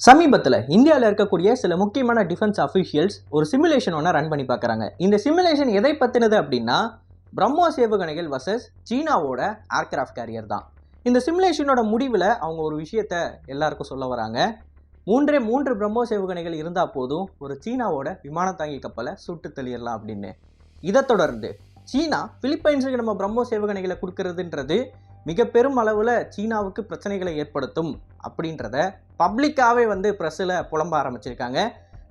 சமீபத்தில் இந்தியாவில் இருக்கக்கூடிய சில முக்கியமான டிஃபென்ஸ் அஃபிஷியல்ஸ் ஒரு சிமுலேஷன் ஒன்று ரன் பண்ணி பார்க்குறாங்க இந்த சிமுலேஷன் எதை பற்றினது அப்படின்னா பிரம்மோஸ் ஏவுகணைகள் வர்சஸ் சீனாவோட ஏர்கிராஃப்ட் கேரியர் தான். இந்த சிமுலேஷனோட முடிவில் அவங்க ஒரு விஷயத்த எல்லாருக்கும் சொல்ல வராங்க. மூன்றே மூன்று பிரம்மோஸ் ஏவுகணைகள் இருந்தால் போதும் ஒரு சீனாவோட விமானத்தாங்கி கப்பலை சுட்டு தள்ளிடலாம் அப்படின்னு. இதை தொடர்ந்து சீனா பிலிப்பைன்ஸுக்கு நம்ம பிரம்மோஸ் ஏவுகணைகளை கொடுக்கறதுன்றது மிக பெரும் அளவில் சீனாவுக்கு பிரச்சனைகளை ஏற்படுத்தும் அப்படின்றத பப்ளிக்காகவே வந்து ப்ரெஸ்ஸில் புலம்ப ஆரம்பிச்சிருக்காங்க.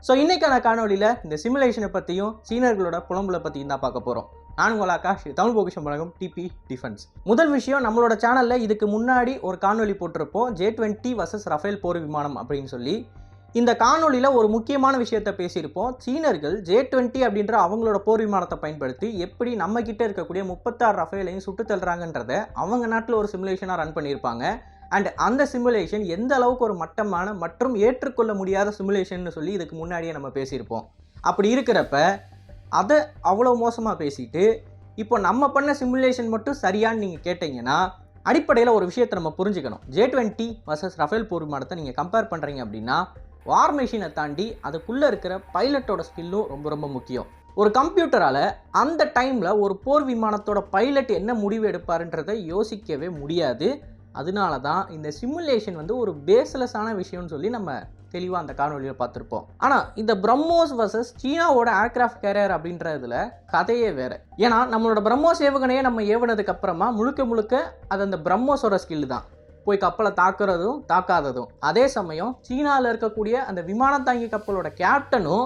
ஸோ இன்னைக்கான காணொலியில் இந்த சிமுலேஷனை பற்றியும் சீனர்களோட புலம்புல பற்றியும் தான் பார்க்க போகிறோம் நான் உங்கள் ஆகாஷ் தமிழ் பொக்கிஷம் வழங்கும் டிபி டிஃபென்ஸ் முதல் விஷயம் நம்மளோட சேனலில் இதுக்கு முன்னாடி ஒரு காணொலி போட்டிருப்போம் ஜே டுவெண்ட்டி வர்சஸ் ரஃபேல் போர் விமானம் அப்படின்னு சொல்லி. இந்த காணொலியில் ஒரு முக்கியமான விஷயத்தை பேசியிருப்போம். சீனர்கள் ஜே டுவெண்ட்டி அப்படின்ற அவங்களோட போர் விமானத்தை பயன்படுத்தி எப்படி நம்ம கிட்ட இருக்கக்கூடிய முப்பத்தாறு ரஃபேலையும் சுட்டு தள்ளுறாங்கன்றத அவங்க நாட்டில் ஒரு சிமுலேஷனாக ரன் பண்ணியிருப்பாங்க. அண்ட் அந்த சிமுலேஷன் எந்த அளவுக்கு ஒரு மட்டமான மற்றும் ஏற்றுக்கொள்ள முடியாத சிமுலேஷன் சொல்லி இதுக்கு முன்னாடியே நம்ம பேசியிருப்போம். அப்படி இருக்கிறப்ப அதை அவ்வளோ மோசமாக பேசிட்டு இப்போ நம்ம பண்ண சிமுலேஷன் மட்டும் சரியான்னு நீங்கள் கேட்டிங்கன்னா அடிப்படையில் ஒரு விஷயத்தை நம்ம புரிஞ்சுக்கணும். ஜே டுவெண்ட்டி வர்சஸ் ரஃபேல் போர் விமானத்தை நீங்கள் கம்பேர் பண்ணுறீங்க அப்படின்னா வார் மெஷினை தாண்டி அதுக்குள்ளே இருக்கிற பைலட்டோட ஸ்கில்லும் ரொம்ப ரொம்ப முக்கியம். ஒரு கம்ப்யூட்டரால் அந்த டைமில் ஒரு போர் விமானத்தோட பைலட் என்ன முடிவு எடுப்பாருன்றதை யோசிக்கவே முடியாது. அதனால தான் இந்த சிமுலேஷன் வந்து ஒரு பேஸ்லெஸ்ஸான விஷயம்னு சொல்லி நம்ம தெளிவாக அந்த காணொலியில் பார்த்துருப்போம். ஆனால் இந்த பிரம்மோஸ் வர்சஸ் சீனாவோட ஏர்கிராஃப்ட் கேரியர் அப்படின்றதுல கதையே வேறு. ஏன்னா நம்மளோட பிரம்மோஸ் ஏவுகணையை நம்ம ஏவுனதுக்கப்புறமா முழுக்க முழுக்க அது அந்த பிரம்மோஸோட ஸ்கில் தான். போய் கப்பலை தாக்குறதும் தாக்காததும். அதே சமயம் சீனாவில் இருக்கக்கூடிய அந்த விமானத்தாங்கி கப்பலோட கேப்டனும்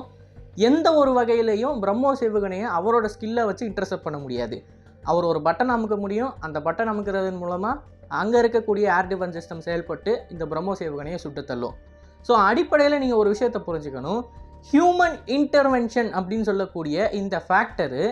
எந்த ஒரு வகையிலையும் பிரம்மோஸ் ஏவுகணையை அவரோட ஸ்கில்லை வச்சு இன்டர்செப்ட் பண்ண முடியாது. அவர் ஒரு பட்டன் அமுக்க முடியும். அந்த பட்டன் அமுக்கிறதன் மூலமாக அங்கே இருக்கக்கூடிய ஏர் டிஃபென்ஸ் சிஸ்டம் செயல்பட்டு இந்த பிரம்மோஸ் ஏவுகணையை சுட்டு தள்ளும். ஸோ அடிப்படையில் நீங்கள் ஒரு விஷயத்தை புரிஞ்சுக்கணும். ஹியூமன் இன்டர்வென்ஷன் அப்படின்னு சொல்லக்கூடிய இந்த ஃபேக்டரு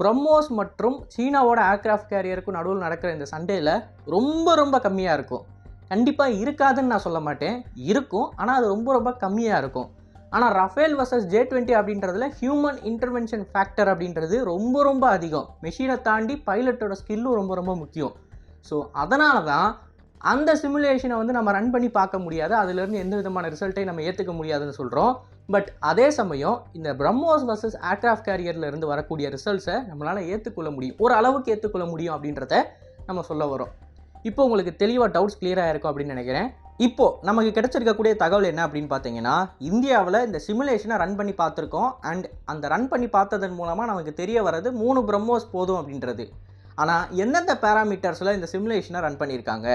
பிரம்மோஸ் மற்றும் சீனாவோட ஏர்க்ராஃப்ட் கேரியருக்கும் நடுவில் நடக்கிற இந்த சண்டேல ரொம்ப ரொம்ப கம்மியாக இருக்கும். கண்டிப்பாக இருக்காதுன்னு நான் சொல்ல மாட்டேன். இருக்கும். ஆனால் அது ரொம்ப ரொம்ப கம்மியாக இருக்கும். ஆனால் ரஃபேல் வர்சஸ் ஜே டுவெண்ட்டி அப்படின்றதுல ஹியூமன் இன்டர்வென்ஷன் ஃபேக்டர் அப்படின்றது ரொம்ப ரொம்ப அதிகம். மெஷினை தாண்டி பைலட்டோட ஸ்கில்லும் ரொம்ப ரொம்ப முக்கியம். ஸோ அதனால தான் அந்த சிமுலேஷனை வந்து நம்ம ரன் பண்ணி பார்க்க முடியாது. அதுலேருந்து எந்த விதமான ரிசல்ட்டையும் நம்ம ஏற்றுக்க முடியாதுன்னு சொல்கிறோம் பட் அதே சமயம் இந்த பிரம்மோஸ் வர்சஸ் ஏர்கிராஃப்ட் கேரியரில் இருந்து வரக்கூடிய ரிசல்ட்ஸை நம்மளால் ஏற்றுக்கொள்ள முடியும். ஒரு அளவுக்கு ஏற்றுக்கொள்ள முடியும் அப்படின்றத நம்ம சொல்ல வரோம் இப்போ உங்களுக்கு தெளிவாக டவுட்ஸ் கிளியராக இருக்கும் அப்படின்னு நினைக்கிறேன். இப்போது நமக்கு கிடச்சிருக்கக்கூடிய தகவல் என்ன அப்படின்னு பார்த்தீங்கன்னா இந்தியாவில் இந்த சிமுலேஷனை ரன் பண்ணி பார்த்துருக்கோம். அண்ட் அந்த ரன் பண்ணி பார்த்ததன் மூலமாக நமக்கு தெரிய வர்றது மூணு பிரம்மோஸ் போதும் அப்படின்றது. ஆனால் எந்தெந்த பேராமீட்டர்ஸில் இந்த சிமுலேஷனை ரன் பண்ணியிருக்காங்க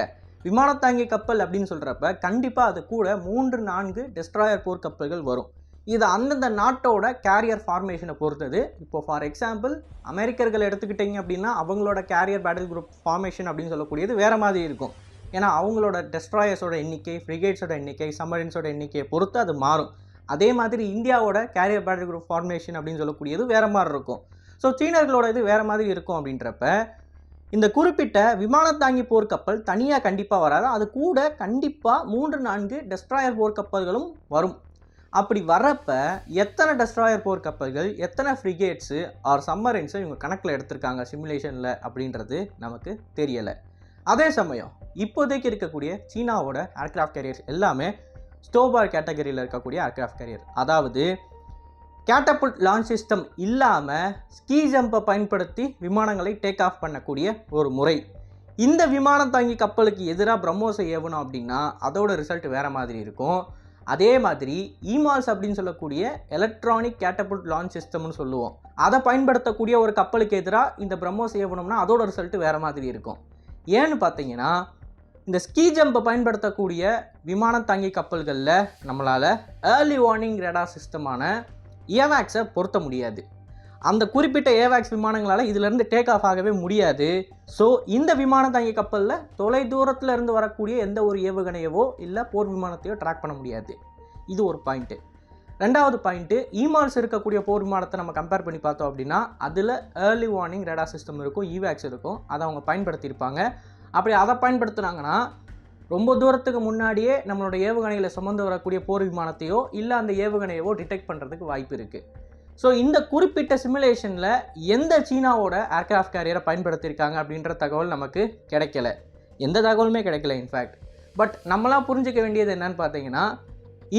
விமானத்தாங்கி கப்பல் அப்படின்னு சொல்கிறப்ப கண்டிப்பாக அது கூட மூன்று நான்கு டெஸ்ட்ராயர் போர் கப்பல்கள் வரும். இது அந்தந்த நாட்டோட கேரியர் ஃபார்மேஷனை பொறுத்தது. இப்போ ஃபார் எக்ஸாம்பிள் அமெரிக்கர்கள் எடுத்துக்கிட்டிங்க அப்படின்னா அவங்களோட கேரியர் பேட்டில் குரூப் ஃபார்மேஷன் அப்படின்னு சொல்லக்கூடியது வேறு மாதிரி இருக்கும். ஏன்னா அவங்களோட டெஸ்ட்ராயர்ஸோட எண்ணிக்கை ஃப்ரிகேட்ஸோட எண்ணிக்கை சம்மரின்ஸோட எண்ணிக்கையை பொறுத்து அது மாறும். அதே மாதிரி இந்தியாவோட கேரியர் பேட்டில் குரூப் ஃபார்மேஷன் அப்படின்னு சொல்லக்கூடியது வேறு மாதிரி இருக்கும். ஸோ சீனர்களோட இது வேறு மாதிரி இருக்கும் அப்படின்றப்ப இந்த குறிப்பிட்ட விமானத்தாங்கி போர்க்கப்பல் தனியாக கண்டிப்பாக வராது. அது கூட கண்டிப்பாக மூன்று நான்கு டெஸ்ட்ராயர் போர்க்கப்பல்களும் வரும். அப்படி வரப்ப எத்தனை டெஸ்ட்ராயர் போர் கப்பல்கள் எத்தனை ஃப்ரிகேட்ஸு ஆர் சம்மரின்ஸை இவங்க கணக்கில் எடுத்திருக்காங்க சிமுலேஷனில் அப்படின்றது நமக்கு தெரியலை. அதே சமயம் இப்போதைக்கு இருக்கக்கூடிய சீனாவோட ஏர்கிராஃப்ட் கேரியர்ஸ் எல்லாமே ஸ்டோபார் கேட்டகரியில் இருக்கக்கூடிய ஏர்கிராஃப்ட் கேரியர் அதாவது கேட்டபுல் லான்ச் சிஸ்டம் இல்லாமல் ஸ்கீ ஜம்பை பயன்படுத்தி விமானங்களை டேக் ஆஃப் பண்ணக்கூடிய ஒரு முறை. இந்த விமானம் தாங்கி கப்பலுக்கு எதிராக பிரம்மோஸை ஏவணும் அப்படின்னா அதோட ரிசல்ட் வேறு மாதிரி இருக்கும். அதே மாதிரி இமால்ஸ் அப்படின்னு சொல்லக்கூடிய எலக்ட்ரானிக் கேட்டபுல்ட் லான்ச் சிஸ்டம்னு சொல்லுவோம். அதை பயன்படுத்தக்கூடிய ஒரு கப்பலுக்கு எதிராக இந்த பிரம்மோஸ் ஏவணும்னா அதோட ரிசல்ட் வேறு மாதிரி இருக்கும். ஏன்னு பார்த்தீங்கன்னா இந்த ஸ்கீ ஜம்பை பயன்படுத்தக்கூடிய விமானம் தாங்கி கப்பல்களில் நம்மளால் ஏர்லி வார்னிங் ரேடார் சிஸ்டமான ஏவாக்ஸை பொருத்த முடியாது. அந்த குறிப்பிட்ட ஏவாக்ஸ் விமானங்களால் இதிலிருந்து டேக் ஆஃப் ஆகவே முடியாது. ஸோ இந்த விமான தங்கி கப்பலில் தொலை தூரத்தில் இருந்து வரக்கூடிய எந்த ஒரு ஏவுகணையவோ இல்லை போர் விமானத்தையோ ட்ராக் பண்ண முடியாது. இது ஒரு பாயிண்ட்டு ரெண்டாவது பாயிண்ட்டு இமால்ஸ் இருக்கக்கூடிய போர் விமானத்தை நம்ம கம்பேர் பண்ணி பார்த்தோம் அப்படின்னா அதில் ஏர்லி வார்னிங் ரேடா சிஸ்டம் இருக்கும் ஈவேக்ஸ் இருக்கும். அதை அவங்க பயன்படுத்தியிருப்பாங்க. அப்படி அதை பயன்படுத்துனாங்கன்னா ரொம்ப தூரத்துக்கு முன்னாடியே நம்மளோட ஏவுகணைகளை சுமந்து வரக்கூடிய போர் விமானத்தையோ இல்லை அந்த ஏவுகணையவோ டிடெக்ட் பண்ணுறதுக்கு வாய்ப்பு இருக்குது ஸோ இந்த குறிப்பிட்ட சிமுலேஷனில் எந்த சீனாவோட ஏர்கிராஃப்ட் கேரியரை பயன்படுத்தியிருக்காங்க அப்படின்ற தகவல் நமக்கு கிடைக்கல. எந்த தகவலுமே கிடைக்கல இன்ஃபேக்ட் பட் நம்மளாம் புரிஞ்சுக்க வேண்டியது என்னன்னு பார்த்தீங்கன்னா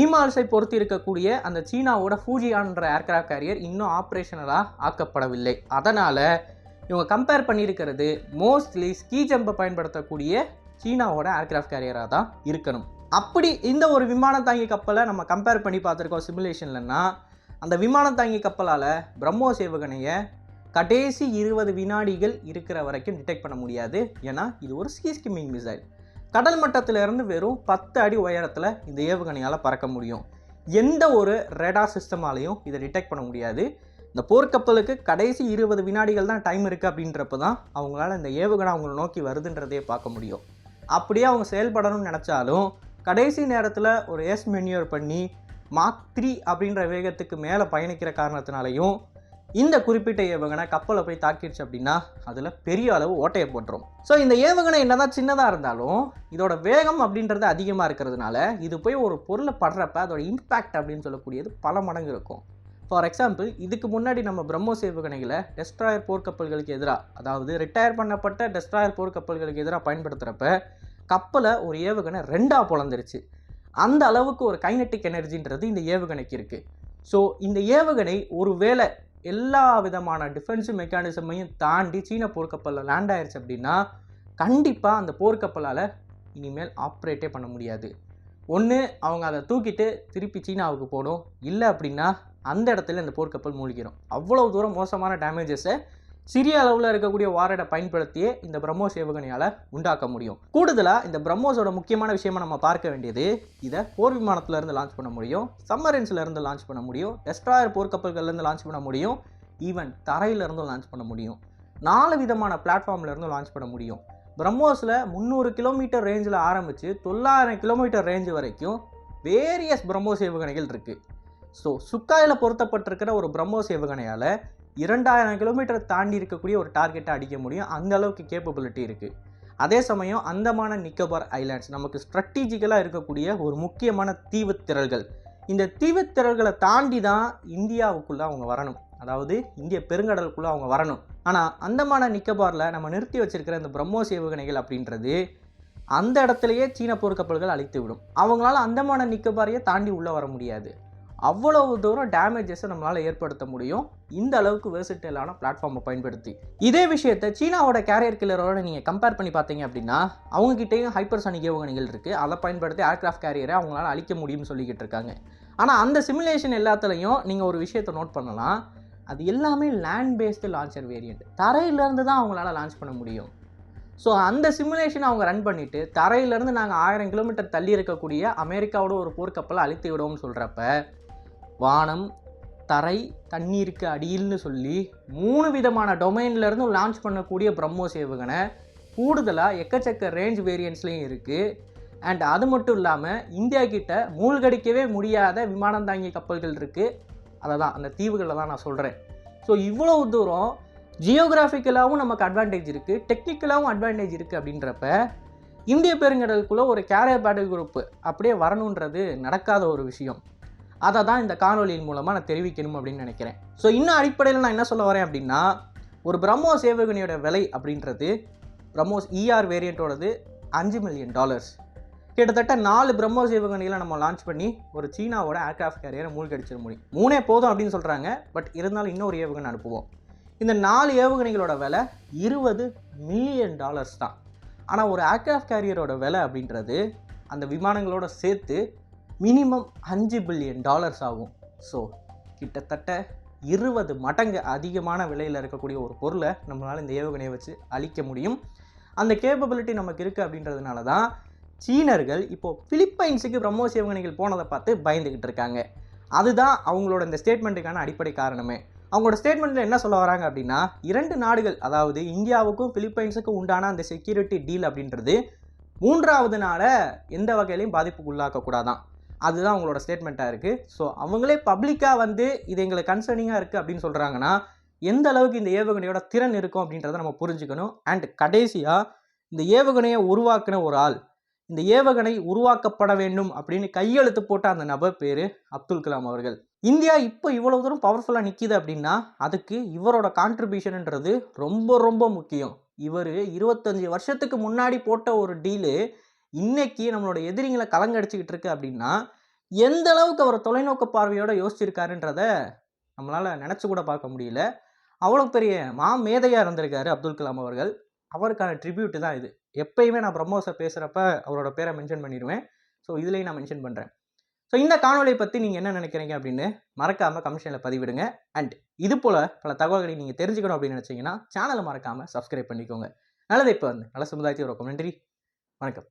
ஈமால்ஸை பொறுத்து இருக்கக்கூடிய அந்த சீனாவோட ஃபூஜியான்ற ஏர்கிராஃப்ட் கேரியர் இன்னும் ஆப்ரேஷனலாக ஆக்கப்படவில்லை. அதனால் இவங்க கம்பேர் பண்ணியிருக்கிறது மோஸ்ட்லி ஸ்கீ ஜம்பை பயன்படுத்தக்கூடிய சீனாவோட ஏர்கிராஃப்ட் கேரியராக தான் இருக்கணும். அப்படி இந்த ஒரு விமானம் தாங்கி கப்பலை நம்ம கம்பேர் பண்ணி பார்த்துருக்கோம் சிமுலேஷன்லன்னா அந்த விமானம் தாங்கி கப்பலால் பிரம்மோஸ் ஏவுகணையை கடைசி இருபது வினாடிகள் இருக்கிற வரைக்கும் டிடெக்ட் பண்ண முடியாது. ஏன்னா இது ஒரு ஸ்கீ ஸ்கிம்மிங் மிசைல் கடல் மட்டத்திலிருந்து வெறும் பத்து அடி உயரத்தில் இந்த ஏவுகணையால் பறக்க முடியும். எந்த ஒரு ரேடார் சிஸ்டமாலையும் இதை டிடெக்ட் பண்ண முடியாது. இந்த போர்க்கப்பலுக்கு கடைசி இருபது வினாடிகள் தான் டைம் இருக்குது அப்படின்றப்ப தான் அவங்களால இந்த ஏவுகணை அவங்கள நோக்கி வருதுன்றதையே பார்க்க முடியும். அப்படியே அவங்க செயல்படணும்னு நினச்சாலும் கடைசி நேரத்தில் ஒரு எஸ் மென்யூர் பண்ணி மாக் த்ரீ அப்படின்ற வேகத்துக்கு மேலே பயணிக்கிற காரணத்தினாலையும் இந்த குறிப்பிட்ட ஏவுகணை கப்பலை போய் தாக்கிடுச்சு அப்படின்னா அதில் பெரிய அளவு ஓட்டையை போட்டுரும். ஸோ இந்த ஏவுகணை என்னதான் சின்னதாக இருந்தாலும் இதோட வேகம் அப்படின்றது அதிகமாக இருக்கிறதுனால இது போய் ஒரு பொருளை படுறப்ப அதோட இம்பேக்ட் அப்படின்னு சொல்லக்கூடியது பல மடங்கு இருக்கும். ஃபார் எக்ஸாம்பிள் இதுக்கு முன்னாடி நம்ம பிரம்மோஸ் ஏவுகணைகளை டெஸ்ட்ராயர் போர்க்கப்பல்களுக்கு எதிராக அதாவது ரிட்டையர் பண்ணப்பட்ட டெஸ்ட்ராயர் போர்க்கப்பல்களுக்கு எதிராக பயன்படுத்துகிறப்ப கப்பலை ஒரு ஏவுகணை ரெண்டாக பொழந்துருச்சு. அந்த அளவுக்கு ஒரு கைனட்டிக் எனர்ஜின்றது இந்த ஏவுகணைக்கு இருக்குது ஸோ இந்த ஏவுகணை ஒருவேளை எல்லா விதமான டிஃபென்சிவ் மெக்கானிசமையும் தாண்டி சீன போர்க்கப்பலில் லேண்ட் ஆயிடுச்சு அப்படின்னா கண்டிப்பாக அந்த போர்க்கப்பலால் இனிமேல் ஆப்ரேட்டே பண்ண முடியாது. ஒன்று அவங்க அதை தூக்கிட்டு திருப்பி சீனாவுக்கு போடும் இல்லை அப்படின்னா அந்த இடத்துல இந்த போர்க்கப்பல் மூழ்கிடும் அவ்வளோ தூரம் மோசமான டேமேஜஸை சிறிய அளவில் இருக்கக்கூடிய வாரடை பயன்படுத்தியே இந்த பிரம்மோஸ் ஏவுகணையால் உண்டாக்க முடியும். கூடுதலாக இந்த பிரம்மோஸோட முக்கியமான விஷயமா நம்ம பார்க்க வேண்டியது இதை போர் விமானத்துல இருந்து லான்ச் பண்ண முடியும் சம்மரின்ஸ்ல இருந்து லான்ச் பண்ண முடியும் டெஸ்ட்ராயர் போர்க்கப்பல்கள்லேருந்து லான்ச் பண்ண முடியும் ஈவன் தரையிலிருந்தும் லான்ச் பண்ண முடியும். நாலு விதமான பிளாட்ஃபார்ம்லேருந்தும் லான்ச் பண்ண முடியும். பிரம்மோஸில் முந்நூறு கிலோமீட்டர் ரேஞ்சில் ஆரம்பித்து தொள்ளாயிரம் கிலோமீட்டர் ரேஞ்ச் வரைக்கும் வேரியஸ் பிரம்மோஸ் ஏவுகணைகள் இருக்குது ஸோ சுக்காயில் பொருத்தப்பட்டிருக்கிற ஒரு பிரம்மோஸ் ஏவுகணையால் இரண்டாயிரம் கிலோமீட்டர் தாண்டி இருக்கக்கூடிய ஒரு டார்கெட்டை அடிக்க முடியும். அந்த அளவுக்கு கேப்பபிலிட்டி இருக்குது அதே சமயம் அந்தமான நிக்கோபார் ஐலாண்ட்ஸ் நமக்கு ஸ்ட்ராட்டஜிக்கலாக இருக்கக்கூடிய ஒரு முக்கியமான தீவுத் திரள்கள். இந்த தீவுத் திரள்களை தாண்டி தான் இந்தியாவுக்குள்ளே அவங்க வரணும். அதாவது இந்திய பெருங்கடலுக்குள்ளே அவங்க வரணும். ஆனால் அந்தமான நிக்கோபாரில் நம்ம நிறுத்தி வச்சிருக்கிற இந்த பிரம்மோஸ் ஏவுகணைகள் அப்படின்றது அந்த இடத்துலையே சீன போர்க்கப்பல்கள் அழித்து விடும் அவங்களால அந்தமான நிக்கோபாரையே தாண்டி உள்ளே வர முடியாது. அவ்வளவு தூரம் டேமேஜஸை நம்மளால் ஏற்படுத்த முடியும். இந்த அளவுக்கு வேர்சிட்டலான பிளாட்ஃபார்மை பயன்படுத்தி. இதே விஷயத்தை சீனாவோட கேரியர் கில்லரோட நீங்கள் கம்பேர் பண்ணி பார்த்தீங்க அப்படின்னா அவங்ககிட்டயும் ஹைப்பர்சானிக் ஏவுகணைகள் இருக்குது அதை பயன்படுத்தி ஏர்க்ராஃப்ட் கேரியரை அவங்களால அழிக்க முடியும்னு சொல்லிக்கிட்டு இருக்காங்க. ஆனால் அந்த சிமுலேஷன் எல்லாத்துலேயும் நீங்கள் ஒரு விஷயத்தை நோட் பண்ணலாம். அது எல்லாமே லேண்ட் பேஸ்டு லான்ச்சர் வேரியண்ட் தரையிலேருந்து தான் அவங்களால லான்ச் பண்ண முடியும். ஸோ அந்த சிமுலேஷன் அவங்க ரன் பண்ணிவிட்டு தரையிலேருந்து நாங்கள் ஆயிரம் கிலோமீட்டர் தள்ளி இருக்கக்கூடிய அமெரிக்காவோட ஒரு போர்க்கப்பலை அழித்து விடுவோம்னு சொல்கிறப்ப வானம் தரை தண்ணீருக்கு அடியில்னு சொல்லி மூணு விதமான டொமைன்ல இருந்தும் லான்ச் பண்ணக்கூடிய பிரம்மோஸ் ஏவுகணை கூடுதலாக எக்கச்சக்க ரேஞ்ச் வேரியன்ட்ஸ்லையும் இருக்குது அண்ட் அது மட்டும் இல்லாமல் இந்தியா கிட்ட மூழ்கடிக்கவே முடியாத விமானம் தாங்கிய கப்பல்கள் இருக்குது அதை தான் அந்த தீவுகளை தான் நான் சொல்கிறேன் ஸோ இவ்வளவு தூரம் ஜியோகிராஃபிக்கலாகவும் நமக்கு அட்வான்டேஜ் இருக்குது டெக்னிக்கலாகவும் அட்வான்டேஜ் இருக்குது அப்படின்றப்ப இந்திய பெருங்கடலுக்குள்ளே ஒரு கேரியர் பேட்டில் குரூப் அப்படியே வரணுன்றது நடக்காத ஒரு விஷயம். அதை தான் இந்த காணொலியின் மூலமாக நான் தெரிவிக்கணும் அப்படின்னு நினைக்கிறேன். ஸோ இன்னும் அடிப்படையில் நான் என்ன சொல்ல வரேன் அப்படின்னா ஒரு பிரம்மோஸ் ஏவுகணையோட விலை அப்படின்றது பிரம்மோஸ் இஆர் வேரியண்ட்டோடது அஞ்சு மில்லியன் டாலர்ஸ் கிட்டத்தட்ட நாலு பிரம்மோஸ் சேவகனிகளை நம்ம லான்ச் பண்ணி ஒரு சீனாவோட ஏர்க்ராஃப்ட் கேரியரை மூழ்கடிச்சிட முடியும். மூணே போதும் அப்படின்னு சொல்கிறாங்க பட் இருந்தாலும் இன்னொரு ஏவுகணை அனுப்புவோம். இந்த நாலு ஏவுகணைகளோட விலை இருபது மில்லியன் டாலர்ஸ் தான். ஆனால் ஒரு ஏர்க்ராஃப்ட் கேரியரோட விலை அப்படின்றது அந்த விமானங்களோட சேர்த்து மினிமம் அஞ்சு பில்லியன் டாலர்ஸ் ஆகும். ஸோ கிட்டத்தட்ட இருபது மடங்கு அதிகமான விலையில் இருக்கக்கூடிய ஒரு பொருளை நம்மளால் இந்த ஏவுகணையை வச்சு அழிக்க முடியும். அந்த கேப்பபிலிட்டி நமக்கு இருக்குது அப்படின்றதுனால தான் சீனர்கள் இப்போது பிலிப்பைன்ஸுக்கு பிரம்மோஸ் ஏவுகணைகள் போனதை பார்த்து பயந்துக்கிட்டு இருக்காங்க. அதுதான் அவங்களோட இந்த ஸ்டேட்மெண்ட்டுக்கான அடிப்படை காரணமே. அவங்களோட ஸ்டேட்மெண்ட்டில் என்ன சொல்ல வராங்க அப்படின்னா இரண்டு நாடுகள் அதாவது இந்தியாவுக்கும் பிலிப்பைன்ஸுக்கும் உண்டான அந்த செக்யூரிட்டி டீல் அப்படின்றது மூன்றாவது நாளை எந்த வகையிலையும் பாதிப்புக்குள்ளாக்கக்கூடாதான். அதுதான் அவங்களோட ஸ்டேட்மெண்ட்டாக இருக்குது ஸோ அவங்களே பப்ளிக்காக வந்து இது எங்களுக்கு கன்சர்னிங்காக இருக்குது அப்படின்னு சொல்கிறாங்கன்னா எந்த அளவுக்கு இந்த ஏவுகணையோட திறன் இருக்கும் அப்படின்றத நம்ம புரிஞ்சுக்கணும். அண்ட் கடைசியாக இந்த ஏவுகணையை உருவாக்கின ஒரு ஆள் இந்த ஏவுகணை உருவாக்கப்பட வேண்டும் அப்படின்னு கையெழுத்து போட்ட அந்த நபர் பேர் அப்துல் கலாம் அவர்கள். இந்தியா இப்போ இவ்வளோ தூரம் பவர்ஃபுல்லாக நிற்கிது அப்படின்னா அதுக்கு இவரோட கான்ட்ரிபியூஷன்ன்றது ரொம்ப ரொம்ப முக்கியம். இவர் இருபத்தஞ்சி வருஷத்துக்கு முன்னாடி போட்ட ஒரு டீலு இன்னைக்கு நம்மளோட எதிரிங்களை கலங்கடிச்சிக்கிட்டு இருக்கு அப்படின்னா எந்த அளவுக்கு அவர் தொலைநோக்கு பார்வையோட யோசிச்சிருக்காருன்றத நம்மளால் நினச்சி கூட பார்க்க முடியல. அவ்வளோ பெரிய மா மேதையாக இருந்திருக்காரு அப்துல் கலாம் அவர்கள். அவருக்கான ட்ரிபியூட் தான் இது. எப்பயுமே நான் பிரம்மோஸை பேசுகிறப்ப அவரோட பேரை மென்ஷன் பண்ணிடுவேன். ஸோ இதுலேயும் நான் மென்ஷன் பண்ணுறேன் ஸோ இந்த காணொலியை பற்றி நீங்கள் என்ன நினைக்கிறீங்க அப்படின்னு மறக்காமல் கமிஷனில் பதிவிடுங்க. அண்ட் இது போல் பல தகவல்களை நீங்கள் தெரிஞ்சுக்கணும் அப்படின்னு நினச்சிங்கன்னா சேனலை மறக்காமல் சப்ஸ்கிரைப் பண்ணிக்கோங்க. நல்லது இப்போ வந்து. நல்ல சமுதாயத்தை ஒரு நன்றி. வணக்கம்.